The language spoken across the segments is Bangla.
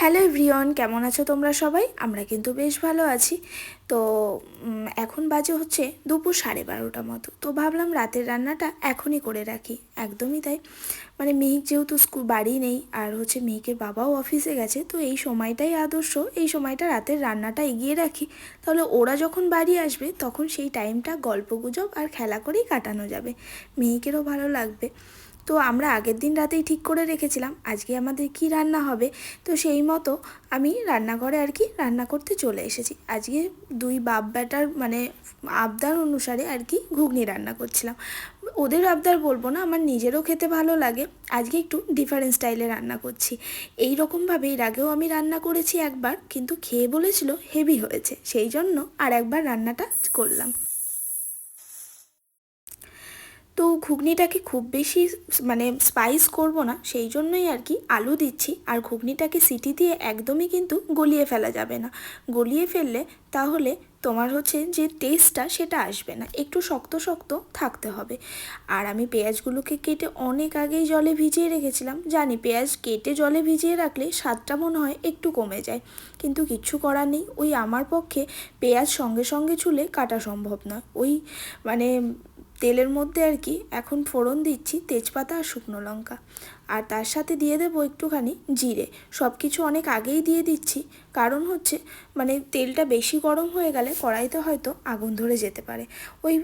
হ্যালো এভরিওয়ান, কেমন আছো তোমরা সবাই? আমরা কিন্তু বেশ ভালো আছি। তো এখন বাজে হচ্ছে দুপুর সাড়ে বারোটা মতো। তো ভাবলাম রাতের রান্নাটা এখনই করে রাখি। একদমই তাই। মানে মিহিক যেহেতু স্কুল, বাড়ি নেই, আর হচ্ছে মিহিকের বাবাও অফিসে গেছে, তো এই সময়টাই আদর্শ। এই সময়টা রাতের রান্নাটা এগিয়ে রাখি। তাহলে ওরা যখন বাড়ি আসবে, তখন সেই টাইমটা গল্পগুজব আর খেলা করেই কাটানো যাবে। মিহিকেরও ভালো লাগবে। তো আমরা আগের দিন রাতেই ঠিক করে রেখেছিলাম, আজকে আমাদের কি রান্না হবে? তো সেই মতো আমি রান্নাঘরে আর কি রান্না করতে চলে এসেছি। আজকে দুই বাপ ব্যাটার মানে আবদার অনুসারে আর কি ঘুগনি রান্না করছিলাম। ওদের আবদার বলব না, আমার নিজেরও খেতে ভালো লাগে। আজকে একটু ডিফারেন্ট স্টাইলে রান্না করছি। এই রকমভাবে এর আগেও আমি রান্না করেছি একবার, কিন্তু খেয়ে বলেছিল হেভি হয়েছে। সেই জন্য আর একবার রান্নাটা করলাম। তো ঘুগনিটাকে খুব বেশি মানে স্পাইস করব না, সেই জন্যই আর কি আলু দিচ্ছি। আর ঘুগনিটাকে সিটি দিয়ে একদমই কিন্তু গলিয়ে ফেলা যাবে না। গলিয়ে ফেললে তাহলে তোমার হচ্ছে যে টেস্টটা সেটা আসবে না। একটু শক্ত শক্ত থাকতে হবে। আর আমি পেঁয়াজগুলোকে কেটে অনেক আগেই জলে ভিজিয়ে রেখেছিলাম। জানি পেঁয়াজ কেটে জলে ভিজিয়ে রাখলে স্বাদটা মনে হয় একটু কমে যায়। কিন্তু কিচ্ছু করার নেই। ওই আমার পক্ষে পেঁয়াজ সঙ্গে সঙ্গে ছুলে কাটা সম্ভব না ওই মানে তেলের মধ্যে আর কি এখন ফোড়ন দিচ্ছি তেজপাতা আর শুকনো লঙ্কা। আর তার সাথে দিয়ে দেবো একটুখানি জিরে। সব কিছু অনেক আগেই দিয়ে দিচ্ছি। কারণ হচ্ছে মানে তেলটা বেশি গরম হয়ে গেলে কড়াইতে হয়তো আগুন ধরে যেতে পারে। ওই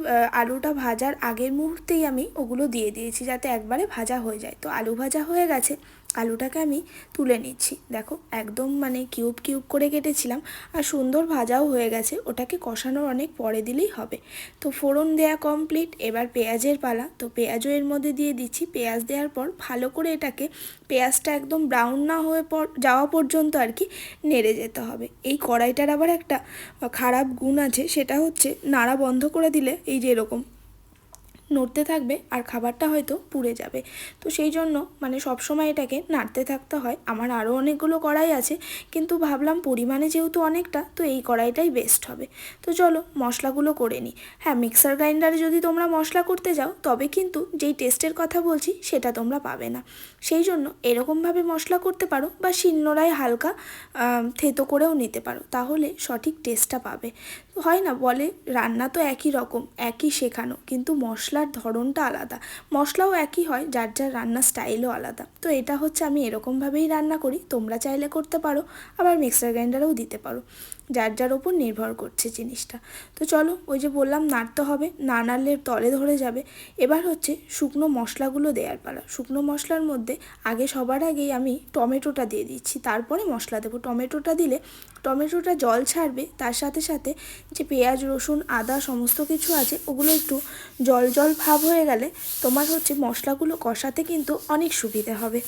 আলুটা ভাজার আগের মুহূর্তেই আমি ওগুলো দিয়ে দিয়েছি যাতে একবারে ভাজা হয়ে যায়। তো আলু ভাজা হয়ে গেছে। আলুটাকে আমি তুলে নিচ্ছি। দেখো, একদম মানে কিউব কিউব করে কেটেছিলাম আর সুন্দর ভাজাও হয়ে গেছে। ওটাকে কষানোর অনেক পরে দিলেই হবে। তো ফোড়ন দেয়া কমপ্লিট এবার পেঁয়াজের পালা। তো পেঁয়াজও এর মধ্যে দিয়ে দিচ্ছি। পেঁয়াজ দেওয়ার পর ভালো করে এটাকে পেঁয়াজটা একদম ব্রাউন না হয়ে যাওয়া পর্যন্ত আর কি নেড়ে যেতে হবে। এই কড়াইটার আবার একটা খারাপ গুণ আছে, সেটা হচ্ছে নাড়া বন্ধ করে দিলে এই যে এরকম নড়তে থাকবে আর খাবারটা হয়তো পুড়ে যাবে। তো সেই জন্য মানে সব সময় এটাকে নাড়তে থাকতে হয়। আমার আরও অনেকগুলো কড়াই আছে, কিন্তু ভাবলাম পরিমাণে যেহেতু অনেকটা, তো এই কড়াইটাই বেস্ট হবে। তো চলো মশলাগুলো করে নিই। হ্যাঁ মিক্সার গ্রাইন্ডারে যদি তোমরা মশলা করতে যাও, তবে কিন্তু যেই টেস্টের কথা বলছি, সেটা তোমরা পাবে না। সেই জন্য এরকমভাবে মশলা করতে পারো বা শিলনোড়ায় হালকা থেতো করেও নিতে পারো। তাহলে সঠিক টেস্টটা পাবে। হয় না, বলে রান্না তো একই রকম, একই শেখানো, কিন্তু মশলার ধরনটা আলাদা। মশলাও একই হয়, যার যার রান্নার স্টাইলও আলাদা। তো এটা হচ্ছে আমি এরকমভাবেই রান্না করি, তোমরা চাইলে করতে পারো, আবার মিক্সার গ্রাইন্ডারেও দিতে পারো। যার যার ওপর নির্ভর করছে জিনিসটা। তো চলো, ওই যে বললাম নাড়তে হবে, না নাড়লে তলে ধরে যাবে। এবার হচ্ছে শুকনো মশলাগুলো দেওয়ার পালা। শুকনো মশলার মধ্যে আগে সবার আগেই আমি টমেটোটা দিয়ে দিচ্ছি। তারপরে মশলা দেবো। টমেটোটা দিলে টমেটোটা জল ছাড়বে, তার সাথে সাথে যে পেঁয়াজ, রসুন, আদা, সমস্ত কিছু আছে, ওগুলো একটু জল জল ভাব হয়ে গেলে তোমার হচ্ছে মশলাগুলো কষাতে কিন্তু অনেক সুবিধে হবে।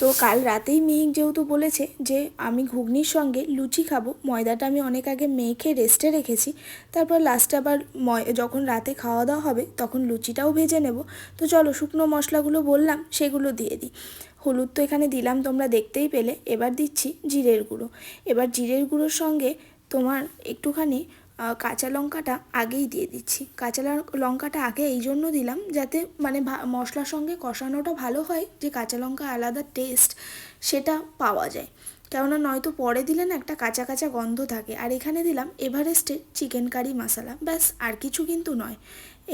তো কাল রাতেই মিহিক যেহেতু বলেছে যে আমি ঘুগনির সঙ্গে লুচি খাব, ময়দাটা আমি অনেক আগে মেখে রেস্টে রেখেছি। তারপর লাস্টে আবার যখন রাতে খাওয়া দাওয়া হবে তখন লুচিটাও ভেজে নেব। তো চলো শুকনো মশলাগুলো বললাম, সেগুলো দিয়ে দিই। হলুদ তো এখানে দিলাম, তোমরা দেখতেই পেলে। এবার দিচ্ছি জিরের গুঁড়ো। এবার জিরের গুঁড়োর সঙ্গে তোমার একটুখানি কাঁচা লঙ্কাটা আগেই দিয়ে দিচ্ছি। কাঁচা লঙ্কাটা আগে এই জন্য দিলাম যাতে মানে মশলার সঙ্গে কষানোটা ভালো হয়, যে কাঁচা লঙ্কা আলাদা টেস্ট সেটা পাওয়া যায়। কেননা নয়তো পরে দিলে না একটা কাঁচা কাঁচা গন্ধ থাকে। আর এখানে দিলাম এভারেস্টের চিকেন কারি মশলা। ব্যাস, আর কিছু কিন্তু নয়।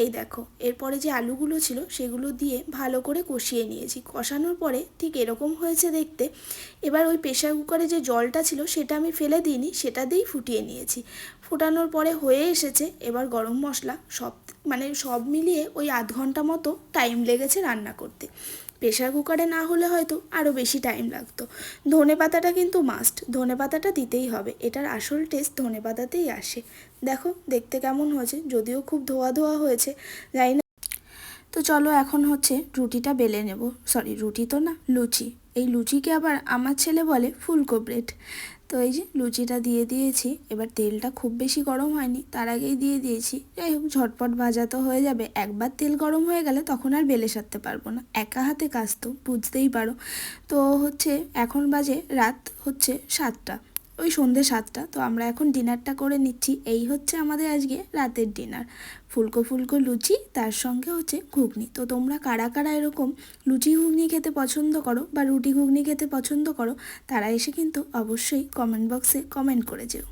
এই দেখো, এরপরে যে আলুগুলো ছিল সেগুলো দিয়ে ভালো করে কষিয়ে নিয়েছি। কষানোর পরে ঠিক এরকম হয়েছে দেখতে। এবার ওই প্রেশার কুকারে যে জলটা ছিল সেটা আমি ফেলে দিইনি, সেটা দিয়েই ফুটিয়ে নিয়েছি। ফোটানোর পরে হয়ে এসেছে এবার গরম মশলা। সব মানে সব মিলিয়ে ওই আধ ঘণ্টা মতো টাইম লেগেছে রান্না করতে। প্রেশার কুকারে না হলে হয়তো আরও বেশি টাইম লাগতো। ধনে পাতাটা কিন্তু মাস্ট ধনে পাতাটা দিতেই হবে। এটার আসল টেস্ট ধনে পাতাতেই আসে। দেখো, দেখতে কেমন হয়েছে, যদিও খুব ধোয়া ধোয়া হয়েছে, জানি না। তো চলো এখন হচ্ছে রুটিটা বেলে নেব। সরি রুটি তো না, লুচি। এই লুচিকে আবার আমার ছেলে বলে ফুলকো ব্রেড। তো এই যে লুচিটা দিয়ে দিয়েছি, এবার তেলটা খুব বেশি গরম হয়নি, তার আগেই দিয়ে দিয়েছি। যাই হোক, ঝটপট ভাজা তো হয়ে যাবে। একবার তেল গরম হয়ে গেলে তখন আর বেলে সারতে পারব না। একা হাতে কাজ তো, বুঝতেই পারো। তো হচ্ছে, এখন বাজে রাত হচ্ছে সাতটা। ওই সন্ধ্যে সাতটা। তো আমরা এখন ডিনারটা করে নিচ্ছি। এই হচ্ছে আমাদের আজকে রাতের ডিনার। ফুলকো ফুলকো লুচি, তার সঙ্গে হচ্ছে ঘুগনি। তো তোমরা কারা কারা এরকম লুচি ঘুগনি খেতে পছন্দ করো বা রুটি ঘুগনি খেতে পছন্দ করো, তারা এসে কিন্তু অবশ্যই কমেন্ট বক্সে কমেন্ট করে যেও।